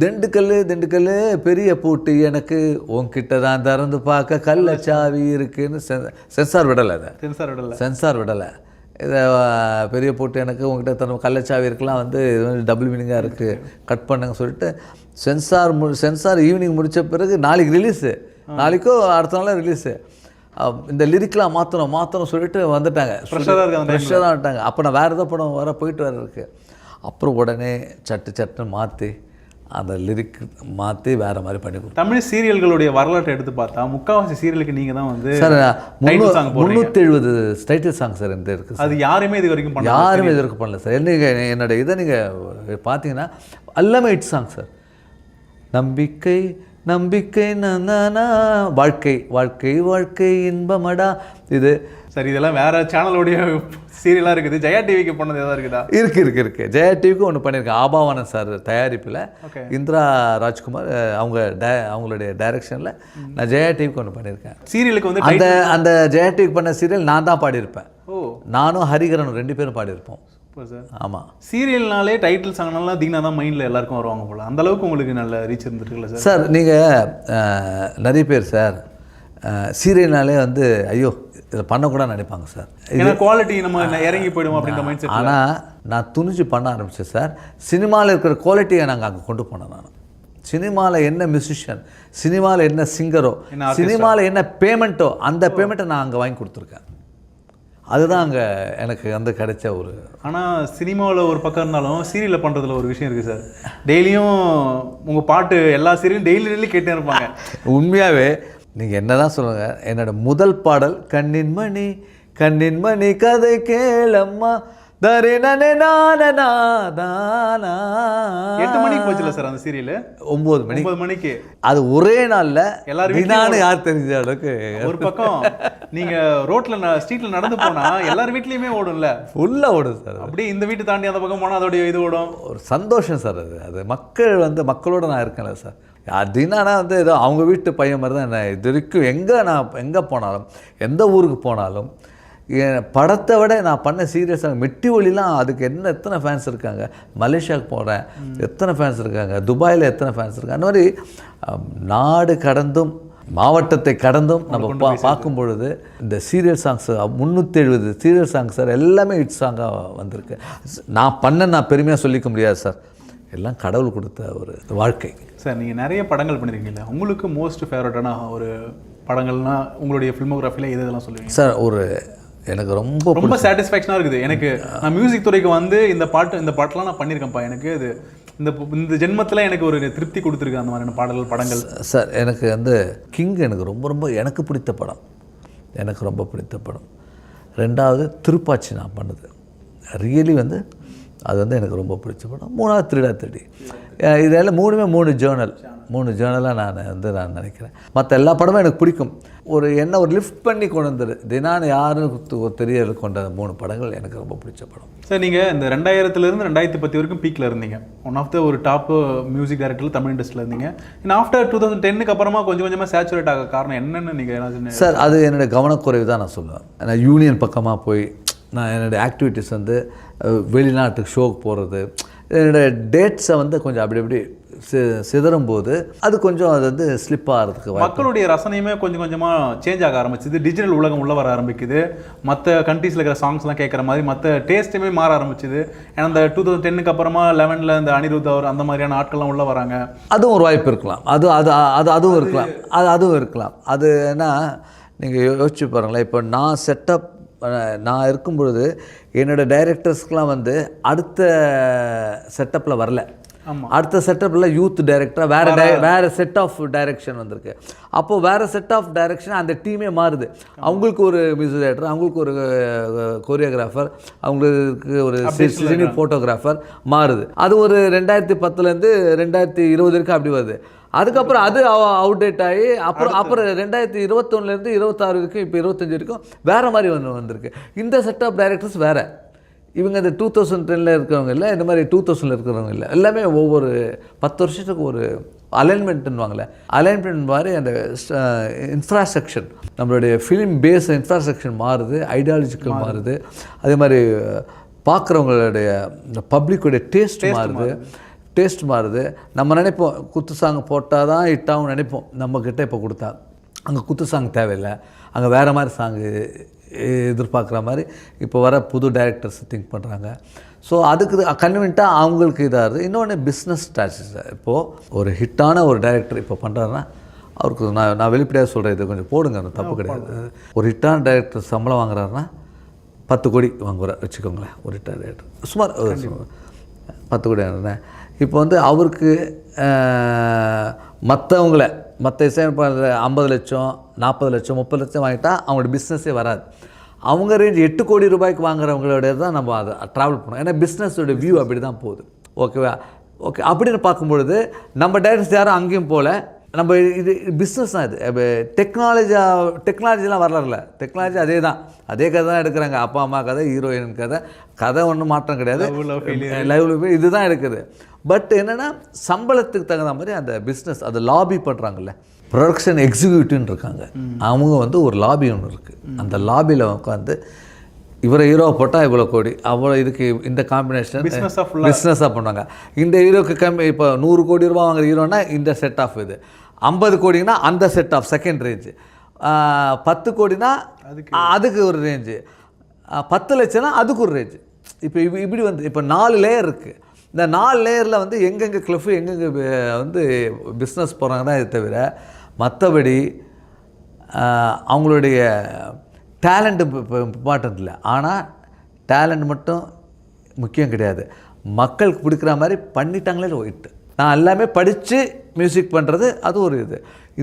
திண்டுக்கல் திண்டுக்கல் பெரிய பூட்டு எனக்கு உன்கிட்ட தான் திறந்து பார்க்க கள்ளச்சாவி இருக்குன்னு சென்- சென்சார் விடலை அதை. சென்சார் விடல. சென்சார் விடலை. இதை பெரிய போட்டு எனக்கு உங்ககிட்ட தர கள்ளச்சாவி இருக்கலாம் வந்து இது வந்து டபுள் மீனிங்காக இருக்குது கட் பண்ணுங்க சொல்லிட்டு சென்சார் மு சென்சார் ஈவினிங் முடித்த பிறகு நாளைக்கு ரிலீஸு நாளைக்கோ அடுத்த நாள் ரிலீஸு இந்த லிரிக்லாம் மாற்றணும் மாற்றணும் சொல்லிட்டு வந்துட்டாங்க. ஃப்ரெஷ்ஷாக தான் வந்துட்டாங்க. அப்போ நான் வேறு ஏதோ படம் வர போயிட்டு வர இருக்கு அப்புறம் உடனே சட்டு சட்டுன்னு மாற்றி அந்த லிரிக் மாற்றி வேறு மாதிரி பண்ணி கொடுத்தேன் தமிழ் சீரியல்களுடைய வரலாற்றை எடுத்து பார்த்தா முக்காவாசி சீரியலுக்கு நீங்க தான் வந்து சார் முந்நூற்றி எழுபது டைட்டில் சாங் சார் எந்த இருக்குது அது யாருமே இது வரைக்கும் யாருமே இது வரைக்கும் பண்ணல சார். நீங்கள் என்னோட இதை நீங்கள் பார்த்தீங்கன்னா எல்லாமே ஹிட் சாங் சார். நம்பிக்கை நம்பிக்கை நனா வாழ்க்கை வாழ்க்கை வாழ்க்கை இன்பமடா. இது சரி இதெல்லாம் வேற சேனலோடைய சீரியலா இருக்குது. ஜெயா டிவிக்கு பண்ணது ஏதாவது இருக்குதா? இருக்கு இருக்கு இருக்கு. ஜெயா டிவிக்கு ஒன்று பண்ணியிருக்கேன். ஆபாவானன் சார் தயாரிப்பில். இந்திரா ராஜ்குமார் அவங்க டே அவங்களுடைய டைரக்ஷனில் நான் ஜெயா டிவிக்கு ஒன்று பண்ணியிருக்கேன். சீரியலுக்கு வந்து அந்த அந்த ஜெயா டிவிக்கு பண்ண சீரியல் நான் தான் பாடியிருப்பேன். ஓ. நானும் ஹரிகரனும் ரெண்டு பேரும் பாடியிருப்போம். ஆமாம் சீரியல்னாலே டைட்டில் சாங்னாலாம் தீனா தான் மைண்டில் எல்லாருக்கும் வருவாங்க போல. அந்த அளவுக்கு உங்களுக்கு நல்ல ரீச் இருந்திருக்குல்ல சார் சார் நீங்கள் நிறைய பேர் சார் சீரியல்னாலே வந்து ஐயோ இதை பண்ணக்கூடாது நினைப்பாங்க சார். ஏன்னா குவாலிட்டி நம்ம இறங்கி போயிடுவோம் அப்படின்ற மைண்ட் செட் ஆனால் நான் துணிஞ்சு பண்ண ஆரம்பித்தேன் சார். சினிமாவில் இருக்கிற குவாலிட்டியை நாங்கள் அங்கே கொண்டு போனோம் நான். சினிமாவில் என்ன மியூசிஷியன் சினிமாவில் என்ன சிங்கரோ சினிமாவில் என்ன பேமெண்ட்டோ அந்த பேமெண்ட்டை நான் அங்கே வாங்கி கொடுத்துருக்கேன். அதுதான் அங்கே எனக்கு வந்து கிடைச்ச ஒரு ஆனால் சினிமாவில் ஒரு பக்கம் இருந்தாலும் சீரியலில் பண்ணுறதுல ஒரு விஷயம் இருக்குது சார். டெய்லியும் உங்கள் பாட்டு எல்லா சீரியலும் டெய்லி டெய்லி கேட்டே இருப்பாங்க. உண்மையாகவே நீங்கள் என்னதான் சொல்லுங்க என்னோட முதல் பாடல் கண்ணின் மணி கண்ணின் மணி கதை கேளம்மா தானா எட்டு மணிக்கு போச்சுல சார் அந்த சீரியல்? ஒம்பது மணி ஒன்பது மணிக்கு. அது ஒரே நாளில் எல்லார் தினான்னு யார் தெரிஞ்ச அளவுக்கு. ஒரு பக்கம் நீங்க ரோட்ல ஸ்ட்ரீட்ல நடந்து போனா எல்லார் வீட்லயுமே ஓடும்ல? ஃபுல்லாக ஓடும் சார் அப்படியே இந்த வீட்டு தாண்டி அந்த பக்கம் போனா அதோடைய இது ஓடும்? ஒரு சந்தோஷம் சார் அது. அது மக்கள் வந்து மக்களோட நான் இருக்கேன்ல சார். தினானா வந்து ஏதோ அவங்க வீட்டு பையன் மாதிரி தான் என்ன இது வரைக்கும் எங்கே நான் எங்கே போனாலும் எந்த ஊருக்கு போனாலும் படத்தை விட நான் பண்ண சீரியஸாக மெட்டி ஒலிலாம் அதுக்கு என்ன எத்தனை ஃபேன்ஸ் இருக்காங்க? மலேசியாவுக்கு போகிறேன் எத்தனை ஃபேன்ஸ் இருக்காங்க? துபாயில் எத்தனை ஃபேன்ஸ் இருக்காங்க? அந்த மாதிரி நாடு கடந்தும் மாவட்டத்தை கடந்தும் நம்ம பா பார்க்கும் பொழுது இந்த சீரியல் சாங்ஸ் முந்நூற்றி எழுபது சீரியல் சாங்ஸ் சார் எல்லாமே ஹிட் சாங்காக வந்திருக்கு. நான் பண்ண நான் பெருமையாக சொல்லிக்க முடியாது சார் எல்லாம் கடவுள் கொடுத்த ஒரு வாழ்க்கை. சார் நீங்க நிறைய படங்கள் பண்ணிருக்கீங்களா உங்களுக்கு மோஸ்ட் ஃபேவரட்டான ஒரு படங்கள்னா உங்களுடைய ஃபில்மோகிராஃபில எது இதெல்லாம் சொல்லுவீங்க? சார் ஒரு எனக்கு ரொம்ப ரொம்ப சாட்டிஸ்ஃபேக்ஷனாக இருக்குது. எனக்கு நான் மியூசிக் துறைக்கு வந்து இந்த பாட்டு இந்த பாட்டெலாம் நான் பண்ணியிருக்கேன்ப்பா. எனக்கு இது இந்த இந்த ஜென்மத்தில் எனக்கு ஒரு திருப்தி கொடுத்துருக்கு அந்த மாதிரியான பாடல்கள் படங்கள். சார் எனக்கு வந்து கிங் எனக்கு ரொம்ப ரொம்ப எனக்கு பிடித்த படம். எனக்கு ரொம்ப பிடித்த படம். ரெண்டாவது திருப்பாச்சி நான் பண்ணது. ரியலி வந்து அது வந்து எனக்கு ரொம்ப பிடிச்ச படம். மூணாவது திருடா திருடி இதெல்லாம் மூணுமே மூணு ஜேர்னல் மூணு ஜேர்னலாக நான் வந்து நான் நினைக்கிறேன். மற்ற எல்லா படமும் எனக்கு பிடிக்கும். ஒரு என்ன ஒரு லிஃப்ட் பண்ணி கொண்டு வந்தது. தினான்னு யாருன்னு தெரிய கொண்ட அந்த மூணு படங்கள் எனக்கு ரொம்ப பிடிச்ச படம். சார் நீங்கள் இந்த ரெண்டாயிரத்துலேருந்து ரெண்டாயிரத்தி பத்து வரைக்கும் பீக்கில் இருந்தீங்க. ஒன் ஆஃப் த ஒரு டாப் மியூசிக் டைரக்டர் தமிழ் இண்டஸ்ட்ரியில் இருந்தீங்க. இன்னும் ஆஃப்டர் டூ தௌசண்ட் டென்னுக்கு அப்புறமா கொஞ்சம் கொஞ்சமாக சேச்சுரேட் ஆக காரணம் என்னன்னு நீங்கள் என்ன சார் அது என்னுடைய கவனக்குறைவு தான் நான் சொல்லுவேன். நான் யூனியன் பக்கமாக போய் நான் என்னுடைய ஆக்டிவிட்டீஸ் வந்து வெளிநாட்டுக்கு ஷோக்கு போகிறது என்னுடைய டேட்ஸை வந்து கொஞ்சம் அப்படி அப்படி சிதறும் போது அது கொஞ்சம் அது வந்து ஸ்லிப் ஆகிறதுக்கு மக்களுடைய ரசனையுமே கொஞ்சம் கொஞ்சமாக சேஞ்ச் ஆக ஆரம்பிச்சுது. டிஜிட்டல் உலகம் உள்ள வர ஆரம்பிக்குது. மற்ற கண்ட்ரீஸில் இருக்கிற சாங்ஸ்லாம் கேட்குற மாதிரி மற்ற டேஸ்ட்டுமே மாற ஆரம்பிச்சுது. ஏன்னா இந்த டூ தௌசண்ட் டென்னுக்கு அப்புறமா லெவனில் இந்த அனிருத் அவர் அந்த மாதிரியான ஆட்கள்லாம் உள்ள வராங்க. அதுவும் ஒரு வாய்ப்பு இருக்கலாம். அது அது அது அதுவும் இருக்கலாம். அது அதுவும் இருக்கலாம். அது என்ன? நீங்கள் யோசிச்சு பாருங்களேன். இப்போ நான் செட்டப் நான் இருக்கும் பொழுது என்னோட டைரக்டர்ஸ்க்கெலாம் வந்து அடுத்த செட்டப்பில் வரல. அடுத்த செட்டப்பில் யூத் டைரக்டராக வேறு டை வேறு செட் ஆஃப் டைரக்ஷன் வந்திருக்கு. அப்போது வேறு செட் ஆஃப் டைரக்ஷன் அந்த டீமே மாறுது. அவங்களுக்கு ஒரு மியூசிக் டைரக்டர் அவங்களுக்கு ஒரு கோரியோகிராஃபர் அவங்களுக்கு ஒரு சினி ஃபோட்டோகிராஃபர் மாறுது. அது ஒரு ரெண்டாயிரத்தி பத்துலேருந்து ரெண்டாயிரத்தி இருபது வரைக்கும் அப்படி வருது. அதுக்கப்புறம் அது அவுடேட் ஆகி அப்புறம் அப்புறம் ரெண்டாயிரத்தி இருபத்தொன்னுலேருந்து இருபத்தாறு வரைக்கும் இப்போ இருபத்தஞ்சு வரைக்கும் வேறு மாதிரி ஒன்று வந்திருக்கு. இந்த செட் ஆஃப் டைரக்டர்ஸ் வேறு. இவங்க இந்த டூ தௌசண்ட் டெனில் இருக்கிறவங்க இல்லை இந்த மாதிரி டூ தௌசண்டில் இருக்கிறவங்க இல்லை எல்லாமே ஒவ்வொரு பத்து வருஷத்துக்கு ஒரு அலைன்மெண்ட்னுவாங்களே அலைன்மெண்ட் மாதிரி அந்த இன்ஃப்ராஸ்ட்ரக்சர் நம்மளுடைய ஃபிலிம் பேஸ் இன்ஃப்ராஸ்ட்ரக்சர் மாறுது ஐடியாலஜிக்கல் மாறுது. அதே மாதிரி பார்க்குறவங்களுடைய பப்ளிக்குடைய டேஸ்ட் மாறுது. டேஸ்ட் மாறுது. நம்ம நினைப்போம் குத்து சாங் போட்டால் தான் ஹிட்டாகும் நினைப்போம். நம்மக்கிட்ட இப்போ கொடுத்தா. அங்கே குத்து சாங் தேவையில்லை. அங்கே வேறு மாதிரி சாங்கு எதிர்பார்க்குற மாதிரி இப்போ வர புது டைரக்டர்ஸ் திங்க் பண்ணுறாங்க ஸோ அதுக்கு கன்வீன்ட்டாக அவங்களுக்கு இதாக இருக்குது இன்னொன்று பிஸ்னஸ் ஸ்ட்ராட்டஜி இப்போது ஒரு ஹிட்டான ஒரு டைரக்டர் இப்போ பண்ணுறாருன்னா அவருக்கு நான் நான் வெளிப்படையாக சொல்கிறேன் இது கொஞ்சம் போடுங்க அந்த தப்பு கிடையாது. ஒரு ஹிட்டான டைரக்டர் சம்பளம் வாங்குறாருன்னா பத்து கோடி வாங்குவார். வச்சுக்கோங்களேன். ஒரு ஹிட்டான டைரக்டர் சுமார் பத்து கோடி வாங்குறேன் இப்போ வந்து அவருக்கு மற்றவங்கள மற்ற இசையமைப்பாளர் ஐம்பது லட்சம் நாற்பது லட்சம் முப்பது லட்சம் வாங்கிட்டா அவங்களோட பிஸ்னஸே வராது. அவங்க ரேஞ்ச் எட்டு கோடி ரூபாய்க்கு வாங்குறவங்களோட தான் நம்ம அதை ட்ராவல் பண்ணோம். ஏன்னா பிஸ்னஸோட வியூ அப்படி தான் போகுது ஓகேவா ஓகே அப்படின்னு பார்க்கும்பொழுது நம்ம டைரக்டர்ஸ் யாரும் அங்கேயும் போகல நம்ம இது பிஸ்னஸ் தான் இது. டெக்னாலஜியா டெக்னாலஜிலாம் வரல டெக்னாலஜி அதே தான் அதே கதை தான் எடுக்கிறாங்க. அப்பா அம்மா கதை ஹீரோயின் கதை. கதை ஒன்றும் மாற்றம் கிடையாது. லைவ் இதுதான் இருக்குது பட் என்னென்னா சம்பளத்துக்கு தகுந்த மாதிரி அந்த பிஸ்னஸ் அதை லாபி பண்ணுறாங்கல்ல ப்ரொடக்ஷன் எக்ஸிக்யூட்டிவ்னு இருக்காங்க. அவங்க வந்து ஒரு லாபி ஒன்று இருக்குது அந்த லாபியில் உட்காந்து இவரை ஹீரோ போட்டால் இவ்வளோ கோடி. அவ்வளோ இதுக்கு இந்த காம்பினேஷன் பிஸ்னஸாக பண்ணுவாங்க. இந்த ஹீரோக்கு கம்மி இப்போ நூறு கோடி ரூபா வாங்குற ஹீரோனா இந்த செட் ஆஃப் இது. ஐம்பது கோடினா அந்த செட் ஆஃப் செகண்ட் ரேஞ்சு பத்து கோடினா அதுக்கு. ஒரு ரேஞ்சு பத்து லட்சம்னா அதுக்கு ஒரு ரேஞ்சு இப்போ இப்ப- இப்படி வந்து இப்போ நாலு லேயர் இருக்குது இந்த நாலு லேயரில் வந்து எங்கெங்கே கிளஃபு எங்கெங்கே வந்து பிஸ்னஸ் போகிறாங்க தான் இது தவிர மற்றபடி அவங்களுடைய டேலண்ட்டு இம்பார்ட்டன்ட் இல்லை. ஆனால் டேலண்ட் மட்டும் முக்கியம் கிடையாது. மக்களுக்கு பிடிக்கிற மாதிரி பண்ணிட்டாங்களே ஒயிட்டு நான் எல்லாமே படித்து மியூசிக் பண்ணுறது அது ஒரு இது.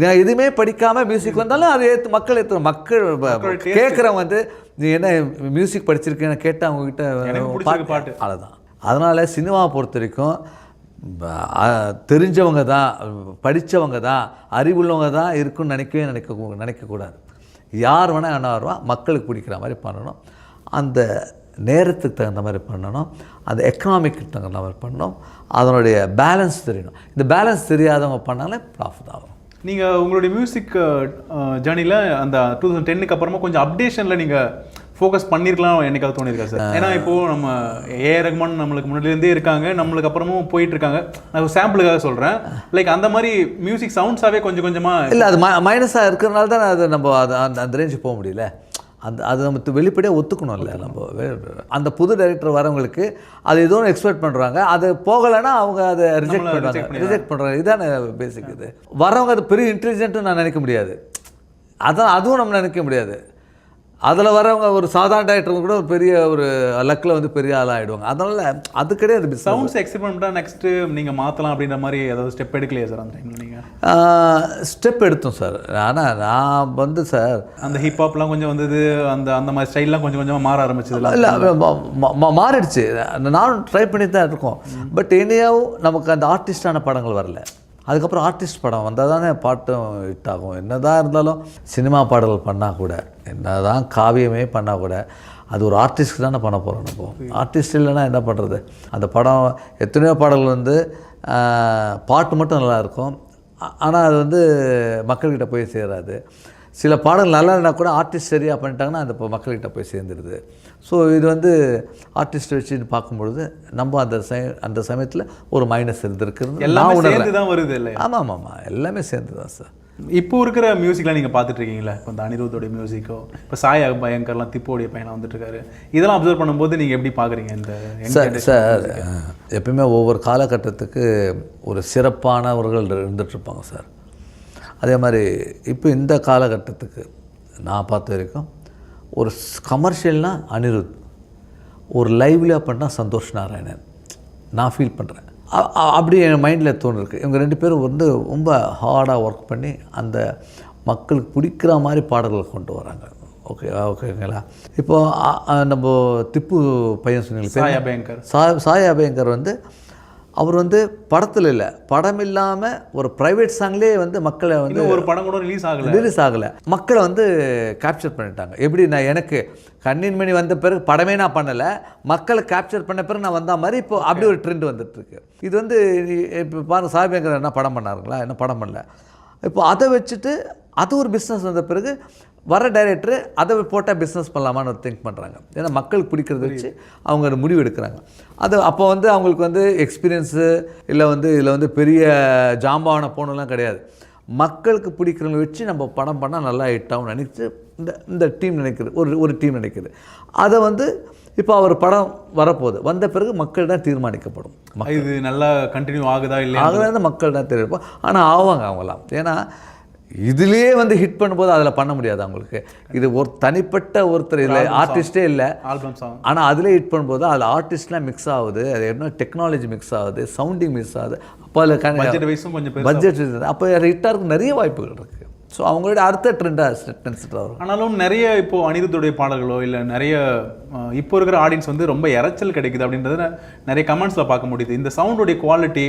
நான் எதுவுமே படிக்காமல் மியூசிக் வந்தாலும் அது ஏற்று மக்கள் ஏற்று மக்கள் கேட்குறவங்க வந்து நீ என்ன மியூசிக் படிச்சிருக்கேன்னு கேட்டு அவங்ககிட்ட பிடிச்சிருக்கு பாட்டு. அவ்வளோதான் அதனால் சினிமாவை பொறுத்த வரைக்கும் தெரிஞ்சவங்க தான் படித்தவங்க தான் அறிவுள்ளவங்க தான் இருக்குன்னு நினைக்கவே நினைக்க நினைக்கக்கூடாது. யார் வேணால் என்ன வருவா மக்களுக்கு பிடிக்கிற மாதிரி பண்ணணும். அந்த நேரத்துக்கு தகுந்த மாதிரி பண்ணணும். அந்த எக்கனாமிக்கு தகுந்த மாதிரி பண்ணணும். அதனுடைய பேலன்ஸ் தெரியணும். இந்த பேலன்ஸ் தெரியாதவங்க பண்ணாலே ப்ராஃபிட் ஆகும். நீங்கள் உங்களுடைய மியூசிக் ஜேர்னியில் அந்த டூ தௌசண்ட் டென்னுக்கு அப்புறமா கொஞ்சம் அப்டேஷனில் நீங்கள் ஃபோக்கஸ் பண்ணியிருக்கலாம் என்னைக்காவது தோணியிருக்கா சார்? ஏன்னா இப்போது நம்ம ஏ ரகுமான் நம்மளுக்கு முன்னாடிலேருந்தே இருக்காங்க. நம்மளுக்கு அப்புறமும் போயிட்டு இருக்காங்க நான் சாம்பிளுக்காக சொல்கிறேன் லைக் அந்த மாதிரி மியூசிக் சவுண்ட்ஸாகவே கொஞ்சம் கொஞ்சமாக இல்லை அது மைனஸாக இருக்கிறனால தான் அது நம்ம அது அந்த அந்த ரேஞ்சு போக முடியல. அந்த அது நம்ம வெளிப்படையாக ஒத்துக்கணும்ல நம்ம அந்த புது டைரக்டர் வரவங்களுக்கு அது ஏதோ ஒன்று எக்ஸ்பெக்ட் பண்ணுறாங்க அது போகலைன்னா அவங்க அதை ரிஜெக்ட் பண்ணுறாங்க ரிஜெக்ட் பண்ணுறாங்க இதானே பேசிக் இது. வரவங்க அது பெரிய இன்டெலிஜென்ட்னு நான் நினைக்க முடியாது. அதான் அதுவும் நம்ம நினைக்க முடியாது. அதில் வரவங்க ஒரு சாதாரண டைரக்டர் கூட ஒரு பெரிய ஒரு லக்கில் வந்து பெரிய ஆளாக ஆகிடுவாங்க அதனால் அது கிடையாது. சவுண்ட்ஸ் எக்ஸ்பெரிமெண்ட்டாக நெக்ஸ்ட்டு நீங்கள் மாற்றலாம் அப்படின்ற மாதிரி ஏதாவது ஸ்டெப் எடுக்கலையா சார் அந்த டைமில் நீங்கள் ஸ்டெப் எடுத்தோம் சார் ஆனால் நான் வந்து சார் அந்த ஹிப்ஹாப்லாம் கொஞ்சம் வந்தது அந்த அந்த மாதிரி ஸ்டைல்லாம் கொஞ்சம் கொஞ்சமாக மாற ஆரம்பிச்சதுல இல்லை? மாறிடுச்சு. நானும் ட்ரை பண்ணி தான் இருக்கோம் பட் இனியாவும் நமக்கு அந்த ஆர்டிஸ்டான படங்கள் வரல. அதுக்கப்புறம் ஆர்டிஸ்ட் படம் வந்தால் தானே பாட்டும் ஹிட் ஆகும். என்ன தான் இருந்தாலும் சினிமா பாடல்கள் பண்ணால் கூட என்ன தான் காவியமே பண்ணால் கூட அது ஒரு ஆர்டிஸ்ட் தானே பண்ண போகிறோம் நம்ம. ஆர்டிஸ்ட் இல்லைன்னா என்ன பண்ணுறது அந்த படம் எத்தனையோ பாடல்கள் வந்து பாட்டு மட்டும் நல்லா இருக்கும். ஆனால் அது வந்து மக்கள்கிட்ட போய் சேராது. சில பாடல் நல்லா இருந்தால் கூட ஆர்டிஸ்ட் சரியாக பண்ணிட்டாங்கன்னா இப்போ மக்கள்கிட்ட போய் சேர்ந்துருது. ஸோ இது வந்து ஆர்டிஸ்ட் வச்சு பார்க்கும்பொழுது நம்ம அந்த சமய அந்த சமயத்தில் ஒரு மைனஸ் இருந்திருக்கிறது எல்லாமே சேர்ந்து தான் வருது இல்லை ஆமாம் ஆமாம் ஆமாம் எல்லாமே சேர்ந்து தான் சார் இப்போ இருக்கிற மியூசிக்லாம் நீங்கள் பார்த்துட்டு இருக்கீங்களா இப்போ இந்த அனிருத்தோடைய மியூசிக்கோ இப்போ சாய் பயங்கர்லாம் திப்போடைய பையனை வந்துட்டு இருக்காரு. இதெல்லாம் அப்சர்வ் பண்ணும்போது நீங்கள் எப்படி பார்க்குறீங்க இந்த சார் சார் எப்பயுமே ஒவ்வொரு காலகட்டத்துக்கு ஒரு சிறப்பானவர்கள் இருந்துகிட்ருப்பாங்க சார் அதே மாதிரி இப்போ இந்த காலகட்டத்துக்கு நான் பார்த்த வரைக்கும் ஒரு கமர்ஷியல்னால் அனிருத் ஒரு லைவ்லியாக பண்ணால் சந்தோஷ் நாராயணன். நான் ஃபீல் பண்ணுறேன் அப்படி என் மைண்டில் தோணுருக்கு. இவங்க ரெண்டு பேரும் வந்து ரொம்ப ஹார்டாக ஒர்க் பண்ணி அந்த மக்களுக்கு பிடிக்கிற மாதிரி பாடல்களை கொண்டு வராங்க. ஓகே ஓகேங்களா இப்போ அ- அ, நம்ம திப்பு பையன் சொன்னீங்க சாய் அபயங்கர் சாய் சாய் அபயங்கர் வந்து அவர் வந்து படத்தில் இல்லை. படம் இல்லாமல் ஒரு ப்ரைவேட் சாங்லேயே வந்து மக்களை வந்து ஒரு படம் கூட ரிலீஸ் ஆகல. ரிலீஸ் ஆகலை. மக்களை வந்து கேப்சர் பண்ணிட்டாங்க. எப்படி? நான் எனக்கு கண்ணின் மணி வந்த பிறகு படமே நான் பண்ணலை. மக்களை கேப்சர் பண்ண பிறகு நான் வந்த மாதிரி இப்போ அப்படி ஒரு ட்ரெண்ட் வந்துட்டு இருக்கு இது வந்து இப்போ பாருங்க சாய்பேங்கர் என்ன படம் பண்ணாருங்களா? என்ன படம் பண்ணல. இப்போ அதை வச்சுட்டு அது ஒரு பிஸ்னஸ் வந்த பிறகு வர டைரக்டர் அதை போட்டால் பிஸ்னஸ் பண்ணலாமான்னு ஒரு திங்க் பண்ணுறாங்க ஏன்னா மக்களுக்கு பிடிக்கிறத வச்சு அவங்க முடிவு எடுக்கிறாங்க. அது அப்போ வந்து அவங்களுக்கு வந்து எக்ஸ்பீரியன்ஸு இல்லை வந்து இதில் வந்து பெரிய ஜாம்பான போகணுலாம் கிடையாது. மக்களுக்கு பிடிக்கிறவங்க வச்சு நம்ம படம் பண்ணால் நல்லா ஹிட் ஆகும் நினைச்சு இந்த இந்த டீம் நினைக்குது. ஒரு ஒரு டீம் நினைக்குது. அதை வந்து இப்போ அவர் படம் வரப்போகுது. வந்த பிறகு மக்கள் தான் தீர்மானிக்கப்படும். இது நல்லா கண்டினியூ ஆகுதா இல்லையா ஆகலாம் மக்கள் தான் தெரியும் ஆனால் ஆவாங்க அவங்களாம் ஏன்னா இதுலேயே வந்து ஹிட் பண்ணும்போது அதில் பண்ண முடியாது அவங்களுக்கு இது ஒரு தனிப்பட்ட ஒருத்தர் இல்லை ஆர்டிஸ்டே இல்லை. ஆல்பம் சாங் ஆனால் அதிலே ஹிட் பண்ணும்போது அதில் ஆர்டிஸ்ட்லாம் மிக்ஸ் ஆகுது அது என்ன டெக்னாலஜி மிக்ஸ் ஆகுது சவுண்டிங் மிக்ஸ் ஆகுது. அப்போ அதில் பட்ஜெட் வைஸும் கொஞ்சம் பட்ஜெட் அப்போ ஹிட்டாருக்கு நிறைய வாய்ப்புகள் இருக்குது ஸோ அவங்களோட அடுத்த ட்ரெண்டாக வரும் ஆனாலும் நிறைய இப்போ அனிருத்துடைய பாடல்களோ இல்லை நிறைய இப்போ இருக்கிற ஆடியன்ஸ் வந்து ரொம்ப இரைச்சல் கிடைக்குது அப்படின்றத நிறைய கமெண்ட்ஸில் பார்க்க முடியுது. இந்த சவுண்டுடைய குவாலிட்டி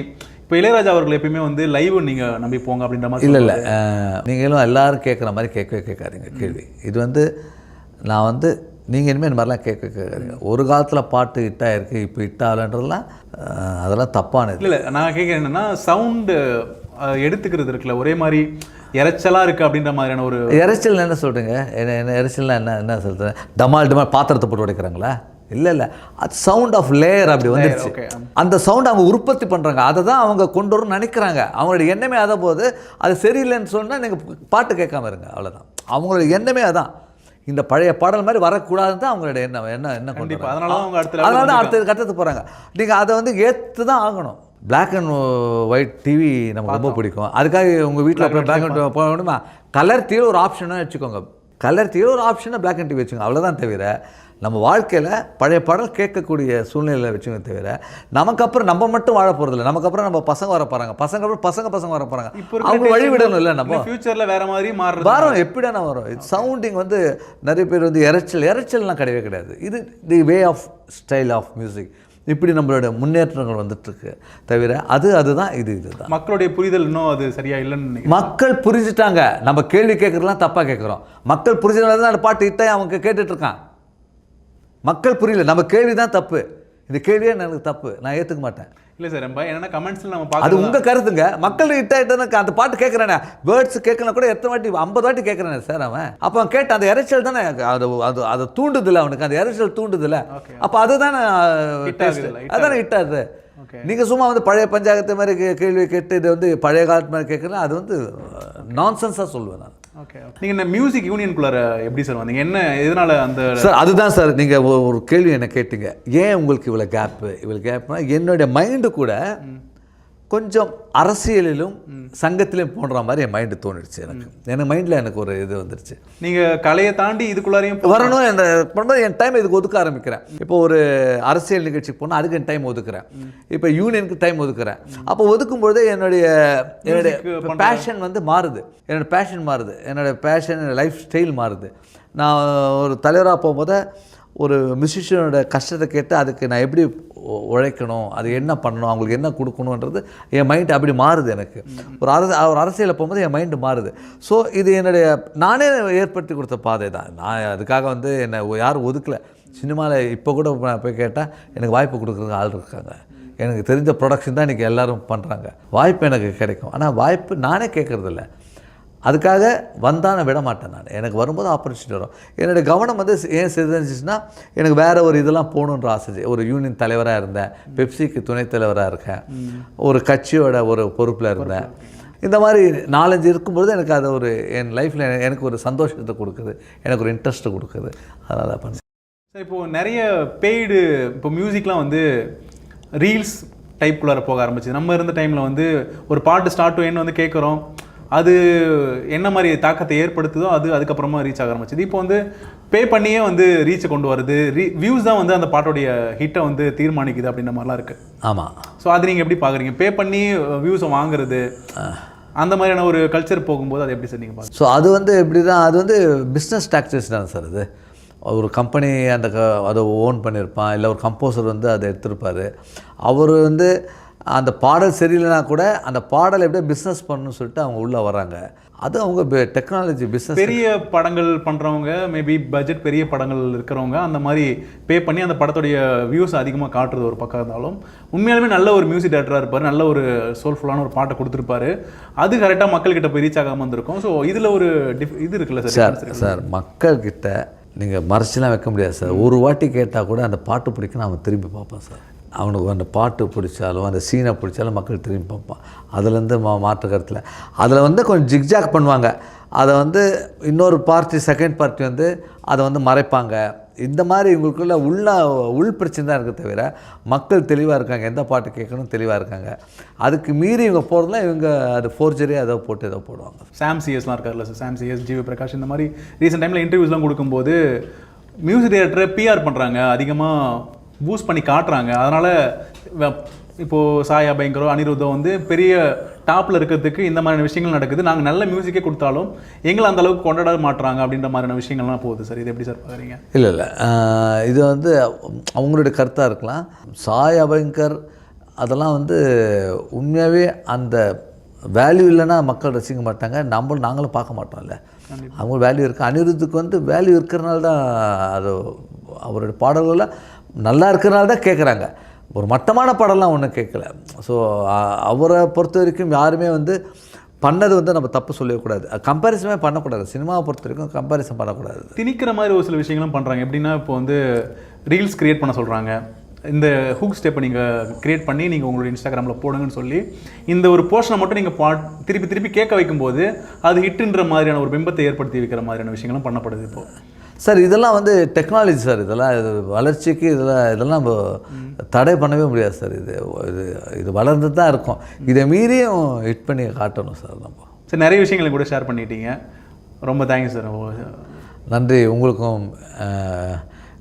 இப்போ இளையராஜா அவர்கள் எப்பயுமே வந்து லைவ் நீங்கள் நம்பி போங்க அப்படின்ற மாதிரி இல்லை இல்லை. நீங்களும் எல்லாரும் கேட்குற மாதிரி கேட்கவே கேட்காதீங்க கேள்வி. இது வந்து நான் வந்து நீங்கள் இனிமேல் இந்த மாதிரிலாம் கேட்க கேட்காதீங்க. ஒரு காலத்தில் பாட்டு ஹிட் ஆகிருக்கு இப்போ ஹிட் ஆகலன்றதுலாம் அஹ், அதெல்லாம் தப்பானது. இல்லை நான் கேட்குறேன் என்னன்னா சவுண்டு எடுத்துக்கிறது இருக்குல்ல ஒரே மாதிரி இரைச்சலா இருக்கு அப்படின்ற மாதிரியான ஒரு இறைச்சல் என்ன சொல்கிறீங்க என்ன என்ன இறைச்சல்னா என்ன என்ன சொல்கிறேன் டமால் டமால் பாத்திரத்தை போட்டு உடைக்கிறாங்களா? இல்லை இல்லை அது சவுண்ட் ஆஃப் லேயர் அப்படி வந்துருச்சு. அந்த சவுண்ட் அவங்க உற்பத்தி பண்ணுறாங்க அதை தான் அவங்க கொண்டு வரணும்னு நினைக்கிறாங்க. அவங்களோட எண்ணமே அதை போது அது சரியில்லைன்னு சொன்னால் நீங்கள் பாட்டு கேட்காம இருங்க. அவ்வளோதான் அவங்களோட எண்ணமே அதான். இந்த பழைய பாடல் மாதிரி வரக்கூடாதுன்னு தான் அவங்களோட எண்ணம். என்ன என்ன கொண்டு. அதனால தான் அவங்க அடுத்த அதனால தான் அடுத்த கட்டத்துக்கு போகிறாங்க நீங்கள் அதை வந்து ஏற்று தான் ஆகணும். Black அண்ட் ஒயிட் டிவி நமக்கு ரொம்ப பிடிக்கும். அதுக்காக உங்கள் வீட்டில் அப்புறம் Black அண்ட் போகணுமா? கலர் டிவியில் ஒரு ஆப்ஷனாக வச்சுக்கோங்க. கலர் டிவியில் ஒரு ஆப்ஷனாக Black அண்ட் டிவி வச்சுக்கோங்க. அவ்வளோதான் தவிர நம்ம வாழ்க்கையில் பழைய பாடல் கேட்கக்கூடிய சூழ்நிலையில் வச்சுக்கோங்க தவிர நமக்கு அப்புறம் நம்ம மட்டும் வாழ போகிறதில்ல நமக்கு அப்புறம் நம்ம பசங்க வர போகிறாங்க பசங்க அப்புறம் பசங்க பசங்க வர போகிறாங்க அவங்க வழி விடணும் இல்லை நம்ம. ஃபியூச்சர்ல வேற மாதிரி மாறுறது வரும் எப்படினா வரும்? சவுண்டிங் வந்து நிறைய பேர் வந்து இரைச்சல் இரைச்சல்லாம் கிடையவே கிடையாது. இது the way of style of music இப்படி நம்மளோட முன்னேற்றங்கள் வந்துட்டுருக்கு. தவிர அது அதுதான் இது இதுதான். மக்களுடைய புரிதல் இன்னும் அது சரியா இல்லைன்னு மக்கள் புரிஞ்சுட்டாங்க. நம்ம கேள்வி கேட்குறதுலாம் தப்பாக கேட்குறோம். மக்கள் புரிஞ்சதுனால தான் அந்த பாட்டு இட்டே அவங்க கேட்டுட்டு இருக்கான். மக்கள் புரியல. நம்ம கேள்வி தான் தப்பு. இந்த கேள்வியே எனக்கு தப்பு. நான் ஏற்றுக்க மாட்டேன். இல்ல சார் ரொம்ப என்னன்னா கமெண்ட்ஸ்ல நம்ம அது பார்க்கறது? உங்க கருத்துங்க. மக்கள் ஹிட் ஆகிட்டு அந்த பாட்டு கேட்குறானே வேர்ட்ஸ் கேட்கலாம் கூட எத்தனை வாட்டி ஐம்பது வாட்டி கேட்குறானே சார் அவன். அப்போ அவன் கேட்ட அந்த இறைச்சல் தானே? அது அது அது தூண்டுதில்ல அவனுக்கு. அந்த இறைச்சல் தூண்டுதில்ல. அப்போ அதுதானே அதானே ஹிட் ஆகுது. Okay. நீங்க சும்மா வந்து பழைய பஞ்சாயத்து மாதிரி கேள்வி கேட்டு இது வந்து பழைய காலத்து மாதிரி கேட்குறேன் அது வந்து நான்சென்ஸாக சொல்லுவேன் நான். ஓகே நீங்க இந்த மியூசிக் யூனியனுக்குள்ளார எப்படி சார் வந்தீங்க? என்ன எதனால அந்த சார் அதுதான் சார் நீங்கள் ஒரு கேள்வி என்ன கேட்டீங்க? ஏன் உங்களுக்கு இவ்வளோ கேப்பு இவ்வளோ கேப்னா என்னுடைய மைண்டு கூட கொஞ்சம் அரசியலிலும் சங்கத்திலும் போன்ற மாதிரி என் மைண்டு தோணிடுச்சு எனக்கு. எனக்கு மைண்டில் எனக்கு ஒரு இது வந்துருச்சு. நீங்க கலையை தாண்டி இதுக்குள்ளாரையும் வரணும் இந்த பண்ணும்போது என் டைம் இதுக்கு ஒதுக்க ஆரம்பிக்கிறேன். இப்போ ஒரு அரசியல் நிகழ்ச்சிக்கு போனால் அதுக்கு என் டைம் ஒதுக்குறேன். இப்போ யூனியனுக்கு டைம் ஒதுக்குறேன். அப்போ ஒதுக்கும் பொழுது என்னுடைய என்னுடைய பேஷன் வந்து மாறுது. என்னோட பேஷன் மாறுது. என்னோட பேஷன் லைஃப் ஸ்டைல் மாறுது. நான் ஒரு தலைவராக போகும்போது ஒரு மியூசிஷியனோட கஷ்டத்தை கேட்டு அதுக்கு நான் எப்படி உழைக்கணும்? அது என்ன பண்ணணும்? அவங்களுக்கு என்ன கொடுக்கணுன்றது என் மைண்டு அப்படி மாறுது எனக்கு. ஒரு அரசு ஒரு அரசியலில் போகும்போது என் மைண்டு மாறுது. ஸோ இது என்னுடைய நானே ஏற்படுத்தி கொடுத்த பாதை தான். நான் அதுக்காக வந்து என்னை யாரும் ஒதுக்கலை. சினிமாவில் இப்போ கூட நான் போய் கேட்டால் எனக்கு வாய்ப்பு கொடுக்குறதுக்கு ஆள் இருக்காங்க. எனக்கு தெரிஞ்ச ப்ரொடக்ஷன் தான் இன்றைக்கி எல்லோரும் பண்ணுறாங்க வாய்ப்பு எனக்கு கிடைக்கும். ஆனால் வாய்ப்பு நானே கேட்குறதில்ல அதுக்காக வந்தால் நான் விட மாட்டேன் நான். எனக்கு வரும்போது ஆப்பர்ச்சுனிட்டி வரும். என்னுடைய கவனம் வந்து ஏன் சிதறிச்சிச்சுன்னா எனக்கு வேறு ஒரு இதெல்லாம் போகணுன்ற ஆசை. ஒரு யூனியன் தலைவராக இருந்தேன். பெப்சிக்கு துணைத் தலைவராக இருக்கேன். ஒரு கட்சியோட ஒரு பொறுப்பில் இருந்தேன். இந்த மாதிரி நாலஞ்சு இருக்கும்பொழுது எனக்கு அது ஒரு என் லைஃப்பில் எனக்கு ஒரு சந்தோஷத்தை கொடுக்குது. எனக்கு ஒரு இன்ட்ரெஸ்ட்டை கொடுக்குது. அதனால் தான் பண்ணேன். சார் இப்போ நிறைய பெய்டு இப்போ மியூசிக்லாம் வந்து ரீல்ஸ் டைப்புக்குள்ளார போக ஆரம்பிச்சு நம்ம இருந்த டைமில் வந்து ஒரு பாட்டு ஸ்டார்ட் end வந்து கேட்குறோம் அது என்ன மாதிரி தாக்கத்தை ஏற்படுத்துதோ அது அதுக்கப்புறமா ரீச் ஆக ஆரம்பிச்சது. இப்போ வந்து பே பண்ணியே வந்து ரீச்சை கொண்டு வருது. ரீ வியூஸ் தான் வந்து அந்த பாட்டோடைய ஹிட்டை வந்து தீர்மானிக்குது அப்படின்ற மாதிரிலாம் இருக்குது ஆமாம் ஸோ அது நீங்கள் எப்படி பார்க்குறீங்க பே பண்ணி வியூஸை வாங்குறது அந்த மாதிரியான ஒரு கல்ச்சர் போகும்போது அதை எப்படி சார் நீங்கள் பார்க்குறீங்க ஸோ அது வந்து எப்படி தான் அது வந்து பிஸ்னஸ் டாக்ஸஸ் தான் சார் அது. ஒரு கம்பெனி அந்த க அதை ஓன் பண்ணியிருப்பான் இல்லை ஒரு கம்போசர் வந்து அதை எடுத்திருப்பார். அவர் வந்து அந்த பாடல் சரியில்லைனா கூட அந்த பாடலை எப்படியோ பிஸ்னஸ் பண்ணணும்னு சொல்லிட்டு அவங்க உள்ளே வராங்க அது அவங்க டெக்னாலஜி பிஸ்னஸ் பெரிய படங்கள் பண்றவங்க மேபி பட்ஜெட் பெரிய படங்கள் இருக்கிறவங்க அந்த மாதிரி பே பண்ணி அந்த படத்துடைய வியூஸ் அதிகமாக காட்டுறது ஒரு பக்கம் இருந்தாலும் உண்மையாலுமே நல்ல ஒரு மியூசிக் டேரக்டராக இருப்பார் நல்ல ஒரு சோல்ஃபுல்லான ஒரு பாட்டை கொடுத்துருப்பாரு. அது கரெக்டாக மக்கள்கிட்ட போய் ரீச் ஆகாமல் இருந்திருக்கும். ஸோ இதில் ஒரு டிஃப் இது இருக்குல்ல சார் சார் சார் மக்கள்கிட்ட நீங்கள் மறைச்சிலாம் வைக்க முடியாது சார். ஒரு வாட்டி கேட்டால் கூட அந்த பாட்டு பிடிக்குன்னு அவன் திரும்பி பார்ப்பான் சார். அவனுக்கு அந்த பாட்டு பிடிச்சாலும் அந்த சீனை பிடிச்சாலும் மக்கள் திரும்பி பார்ப்பான். அதுலேருந்து மா மாற்று கருத்தில். அதில் வந்து கொஞ்சம் ஜிக்ஜாக் பண்ணுவாங்க. அதை வந்து இன்னொரு பார்ட்டி செகண்ட் பார்ட்டி வந்து அதை வந்து மறைப்பாங்க. இந்த மாதிரி இவங்களுக்குள்ள உள்ள உள் பிரச்சனை தான் இருக்க தவிர மக்கள் தெளிவாக இருக்காங்க. எந்த பாட்டு கேட்கணும் தெளிவாக இருக்காங்க. அதுக்கு மீறி இவங்க போகிறதுல இவங்க அது ஃபோர்ஜரி ஏதோ போட்டு ஏதோ போடுவாங்க. சாம் சிஎஸ்லாம் இருக்கார்ல sir Sam CS GV Prakash இந்த மாதிரி ரீசெண்ட் டைமில் இன்டர்வியூஸ்லாம் கொடுக்கும்போது மியூசிக் டைரக்டரை பிஆர் பண்ணுறாங்க அதிகமாக பூஸ்ட் பண்ணி காட்டுறாங்க. அதனால் இப்போது சாயா பயங்கரோ அனிருத்தோ வந்து பெரிய டாப்பில் இருக்கிறதுக்கு இந்த மாதிரியான விஷயங்கள் நடக்குது. நாங்கள் நல்ல மியூசிக்கே கொடுத்தாலும் எங்களை அந்த அளவுக்கு கொண்டாட மாட்டுறாங்க அப்படின்ற மாதிரியான விஷயங்கள்லாம் போகுது சார். இது எப்படி சார் பார்க்குறீங்க இல்லை இல்லை. இது வந்து அவங்களுடைய கருத்தாக இருக்கலாம். சாய் அபயங்கர் அதெல்லாம் வந்து உண்மையாகவே அந்த வேல்யூ இல்லைன்னா மக்கள் ரசிக்க மாட்டாங்க. நம்மளும் நாங்களும் பார்க்க மாட்டோம்ல அவங்க வேல்யூ இருக்குது அனிருத்துக்கு வந்து வேல்யூ இருக்கிறனால தான் அது அவருடைய பாடல்களில் நல்லா இருக்கிறனால தான் கேட்குறாங்க ஒரு மட்டமான படம்லாம் ஒன்றும் கேட்கல ஸோ அவரை பொறுத்த வரைக்கும் யாருமே வந்து பண்ணது வந்து நம்ம தப்பு சொல்லக்கூடாது கம்பேரிசனே பண்ணக்கூடாது. சினிமாவை பொறுத்த வரைக்கும் கம்பேரிசன் பண்ணக்கூடாது. திணிக்கிற மாதிரி ஒரு சில விஷயங்களும் பண்ணுறாங்க எப்படின்னா இப்போ வந்து ரீல்ஸ் கிரியேட் பண்ண சொல்கிறாங்க இந்த ஹூக் ஸ்டெப்பை நீங்கள் க்ரியேட் பண்ணி நீங்கள் உங்களுடைய இன்ஸ்டாகிராமில் போடுங்கன்னு சொல்லி இந்த ஒரு போர்ஷனை மட்டும் நீங்கள் பா திருப்பி திருப்பி கேட்க வைக்கும்போது அது ஹிட்டுன்ற மாதிரியான ஒரு பிம்பத்தை ஏற்படுத்தி வைக்கிற மாதிரியான விஷயங்களும் பண்ணப்படுது இப்போ. சார் இதெல்லாம் வந்து டெக்னாலஜி சார் இதெல்லாம் இது வளர்ச்சிக்கு இதெல்லாம் இதெல்லாம் நம்ம தடை பண்ணவே முடியாது சார். இது இது இது வளர்ந்து தான் இருக்கும். இதை மீறியும் ஹிட் பண்ணி காட்டணும் சார் நம்ம. சரி நிறைய விஷயங்களை கூட ஷேர் பண்ணிட்டீங்க. ரொம்ப தேங்க்யூ சார். நன்றி. உங்களுக்கும்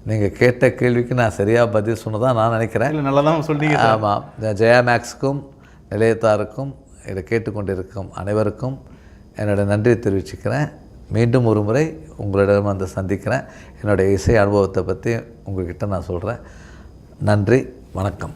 நீங்கள் கேட்ட கேள்விக்கு நான் சரியாக பதில் சொன்னதான் நான் நினைக்கிறேன். இல்லை நல்லா தான் சொன்னீங்க ஆமாம் ஜெயா மேக்ஸுக்கும் நிலையத்தாருக்கும் இதை கேட்டுக்கொண்டிருக்கும் அனைவருக்கும் என்னோட நன்றியை தெரிவிச்சுக்கிறேன். மீண்டும் ஒரு முறை உங்களிடம் வந்து சந்திக்கிறேன். என்னுடைய இசை அனுபவத்தை பற்றி உங்கள்கிட்ட நான் சொல்கிறேன் நன்றி வணக்கம்.